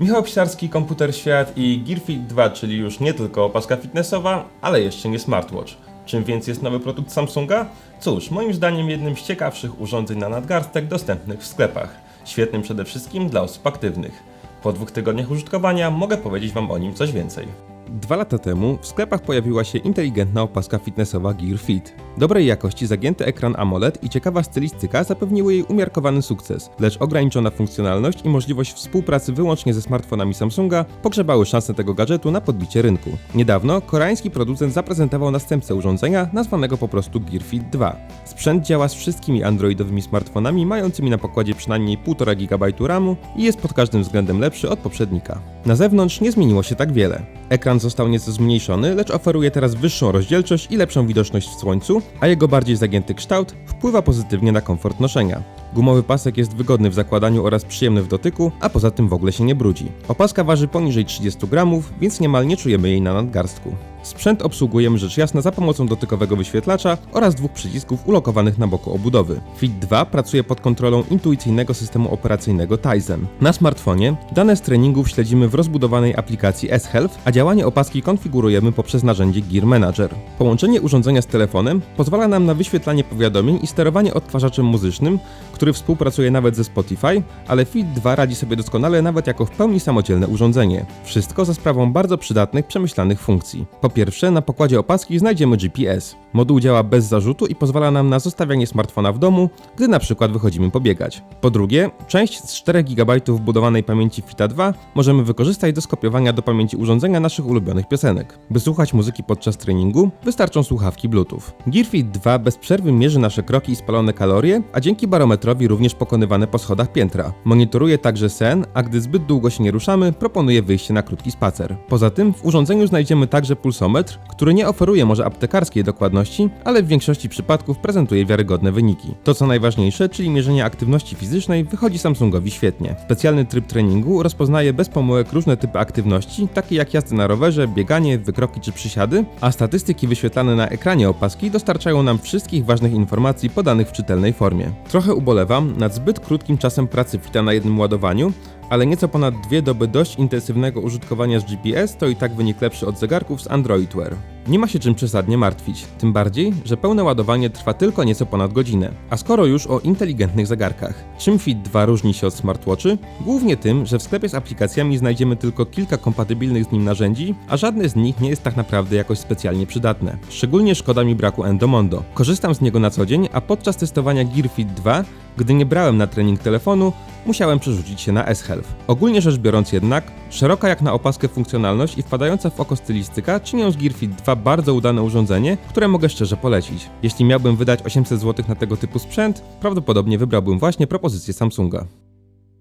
Michał Pisarski, Komputer Świat i Gear Fit 2, czyli już nie tylko opaska fitnessowa, ale jeszcze nie smartwatch. Czym więc jest nowy produkt Samsunga? Cóż, moim zdaniem jednym z ciekawszych urządzeń na nadgarstek dostępnych w sklepach. Świetnym przede wszystkim dla osób aktywnych. Po dwóch tygodniach użytkowania mogę powiedzieć Wam o nim coś więcej. Dwa lata temu w sklepach pojawiła się inteligentna opaska fitnessowa Gear Fit. Dobrej jakości zagięty ekran AMOLED i ciekawa stylistyka zapewniły jej umiarkowany sukces, lecz ograniczona funkcjonalność i możliwość współpracy wyłącznie ze smartfonami Samsunga pogrzebały szansę tego gadżetu na podbicie rynku. Niedawno koreański producent zaprezentował następcę urządzenia nazwanego po prostu Gear Fit 2. Sprzęt działa z wszystkimi androidowymi smartfonami mającymi na pokładzie przynajmniej 1,5 GB RAMu i jest pod każdym względem lepszy od poprzednika. Na zewnątrz nie zmieniło się tak wiele. Ekran został nieco zmniejszony, lecz oferuje teraz wyższą rozdzielczość i lepszą widoczność w słońcu, a jego bardziej zagięty kształt wpływa pozytywnie na komfort noszenia. Gumowy pasek jest wygodny w zakładaniu oraz przyjemny w dotyku, a poza tym w ogóle się nie brudzi. Opaska waży poniżej 30 gramów, więc niemal nie czujemy jej na nadgarstku. Sprzęt obsługujemy rzecz jasna za pomocą dotykowego wyświetlacza oraz dwóch przycisków ulokowanych na boku obudowy. Fit 2 pracuje pod kontrolą intuicyjnego systemu operacyjnego Tizen. Na smartfonie dane z treningów śledzimy w rozbudowanej aplikacji S-Health, a działanie opaski konfigurujemy poprzez narzędzie Gear Manager. Połączenie urządzenia z telefonem pozwala nam na wyświetlanie powiadomień i sterowanie odtwarzaczem muzycznym, który współpracuje nawet ze Spotify, ale Fit 2 radzi sobie doskonale nawet jako w pełni samodzielne urządzenie. Wszystko za sprawą bardzo przydatnych, przemyślanych funkcji. Pierwsze, na pokładzie opaski znajdziemy GPS. Moduł działa bez zarzutu i pozwala nam na zostawianie smartfona w domu, gdy na przykład wychodzimy pobiegać. Po drugie, część z 4 GB wbudowanej pamięci Fita 2 możemy wykorzystać do skopiowania do pamięci urządzenia naszych ulubionych piosenek. By słuchać muzyki podczas treningu, wystarczą słuchawki Bluetooth. Gear Fit 2 bez przerwy mierzy nasze kroki i spalone kalorie, a dzięki barometrowi również pokonywane po schodach piętra. Monitoruje także sen, a gdy zbyt długo się nie ruszamy, proponuje wyjście na krótki spacer. Poza tym w urządzeniu znajdziemy także pulsometr, który nie oferuje może aptekarskiej dokładności, ale w większości przypadków prezentuje wiarygodne wyniki. To co najważniejsze, czyli mierzenie aktywności fizycznej, wychodzi Samsungowi świetnie. Specjalny tryb treningu rozpoznaje bez pomyłek różne typy aktywności, takie jak jazdy na rowerze, bieganie, wykroki czy przysiady, a statystyki wyświetlane na ekranie opaski dostarczają nam wszystkich ważnych informacji podanych w czytelnej formie. Trochę ubolewam nad zbyt krótkim czasem pracy fita na jednym ładowaniu, ale nieco ponad dwie doby dość intensywnego użytkowania z GPS to i tak wynik lepszy od zegarków z Android Wear. Nie ma się czym przesadnie martwić, tym bardziej, że pełne ładowanie trwa tylko nieco ponad godzinę. A skoro już o inteligentnych zegarkach. Czym Fit 2 różni się od smartwatchy? Głównie tym, że w sklepie z aplikacjami znajdziemy tylko kilka kompatybilnych z nim narzędzi, a żadne z nich nie jest tak naprawdę jakoś specjalnie przydatne. Szczególnie szkoda mi braku Endomondo. Korzystam z niego na co dzień, a podczas testowania Gear Fit 2, gdy nie brałem na trening telefonu, musiałem przerzucić się na S-Health. Ogólnie rzecz biorąc jednak, szeroka jak na opaskę funkcjonalność i wpadająca w oko stylistyka czynią z Gear Fit 2 bardzo udane urządzenie, które mogę szczerze polecić. Jeśli miałbym wydać 800 zł na tego typu sprzęt, prawdopodobnie wybrałbym właśnie propozycję Samsunga.